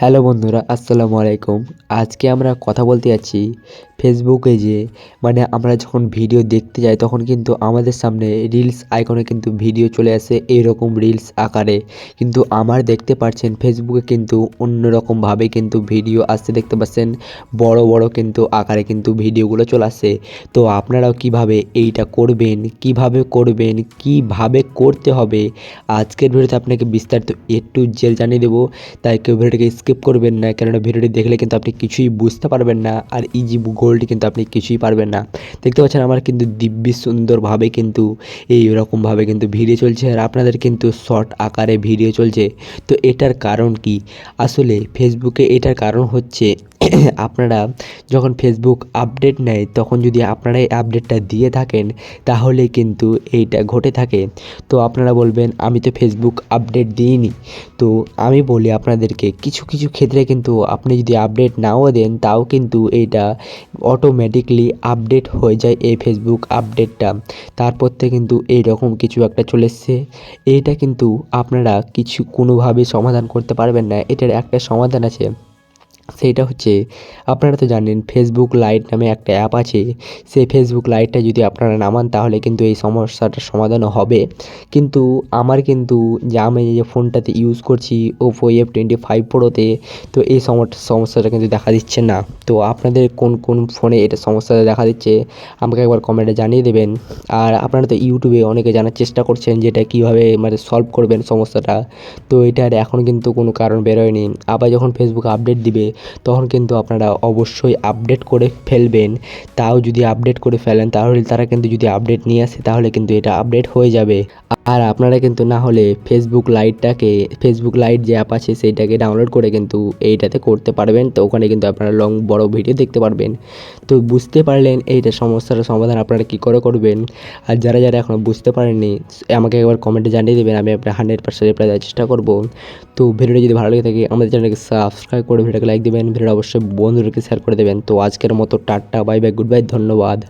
Hello বন্ধুরা, আসসালামু আলাইকুম। আজকে আমরা কথা বলতে যাচ্ছি ফেসবুকে যে মানে আমরা যখন ভিডিও দেখতে যাই, তখন কিন্তু আমাদের সামনে রিলস আইকনে কিন্তু ভিডিও চলে আসে এরকম রিলস আকারে। কিন্তু আমার দেখতে পাচ্ছেন ফেসবুকে কিন্তু অন্যরকমভাবে কিন্তু ভিডিও আসতে দেখতে পাচ্ছেন বড় বড় কিন্তু আকারে কিন্তু ভিডিওগুলো চলে আসে। তো আপনারাও কীভাবে এইটা করবেন, কীভাবে করবেন, কীভাবে করতে হবে, আজকের ভিডিওতে আপনাকে বিস্তারিত একটু জেল জানিয়ে দেবো। তাই কেউ ভিডিওটিকে স্কিপ করবেন না, কেননা ভিডিওটি দেখলে কিন্তু আপনি কিছুই বুঝতে পারবেন না, আর ইজি গোল্ড কিন্তু আপনি কিছুই পারবেন না। দেখতে পাচ্ছেন আমার কিন্তু দিব্যি সুন্দরভাবে কিন্তু এই রকমভাবে কিন্তু ভিডিও চলছে, আর আপনাদের কিন্তু শর্ট আকারে ভিডিও চলছে। তো এটার কারণ কি? আসলে ফেসবুকে এটার কারণ হচ্ছে আপনারা যখন ফেসবুক আপডেট নেয়, তখন যদি আপনারা এই আপডেটটা দিয়ে থাকেন, তাহলে কিন্তু এইটা ঘটে থাকে। তো আপনারা বলবেন, আমি তো ফেসবুক আপডেট দিইনি। তো আমি বলি আপনাদেরকে, কিছু কিছু ক্ষেত্রে কিন্তু আপনি যদি আপডেট নাও দেন, তাও কিন্তু এইটা অটোমেটিকলি আপডেট হয়ে যায় এই ফেসবুক আপডেটটা তারপর থেকে কিন্তু এইরকম কিছু একটা চলে এসছে। এইটা কিন্তু আপনারা কিছু কোনোভাবে সমাধান করতে পারবেন না। এটার একটা সমাধান আছে। সেইটা হচ্ছে, আপনারা তো জানেন ফেসবুক লাইট নামে একটা অ্যাপ আছে। সেই ফেসবুক লাইটটা যদি আপনারা নামান তাহলে কিন্তু এই সমস্যাটার সমাধানও হবে। কিন্তু আমার কিন্তু, যে আমি যে ফোনটাতে ইউজ করছি ওপো এফ টোয়েন্টি ফাইভ প্রোতে তো এই সমস্যাটা কিন্তু দেখা দিচ্ছে না। তো আপনাদের কোন কোন ফোনে এটা সমস্যাটা দেখা দিচ্ছে, আমাকে একবার কমেন্টে জানিয়ে দেবেন। আর আপনারা তো ইউটিউবে অনেকে জানার চেষ্টা করছেন যে এটা কীভাবে মানে সলভ করবেন সমস্যাটা। তো এটার এখন কিন্তু কোনো কারণ বেরোয়নি। আবার যখন ফেসবুক আপডেট দিবে তখন কিন্তু আপনারা অবশ্যই আপডেট করে ফেলবেন। তাও যদি আপডেট করে ফেলেন, তাহলে তারা কিন্তু যদি আপডেট নিয়ে আসে, তাহলে কিন্তু এটা আপডেট হয়ে যাবে। আর আপনারা কিন্তু না হলে ফেসবুক লাইটটাকে ফেসবুক লাইট যে অ্যাপ আছে সেইটাকে ডাউনলোড করে কিন্তু এইটাতে করতে পারবেন। তো ওখানে কিন্তু আপনারা লং বড় ভিডিও দেখতে পারবেন। তো বুঝতে পারলেন এইটা সমস্যার সমাধান আপনারা কী করে করবেন। আর যারা যারা এখনও বুঝতে পারেননি, আমাকে একবার কমেন্টে জানিয়ে দেবেন, আমি আপনার হান্ড্রেড পার্সেন্ট রিপ্লাই দেওয়ার চেষ্টা করব। তো ভিডিওটি যদি ভালো লেগে থাকে, আমাদের চ্যানেলকে সাবস্ক্রাইব করে ভিডিওকে লাইক দেবেন। ভিডিওটা অবশ্যই বন্ধুদেরকে শেয়ার করে দেবেন। তো আজকের মতো tata bye bye good bye ধন্যবাদ।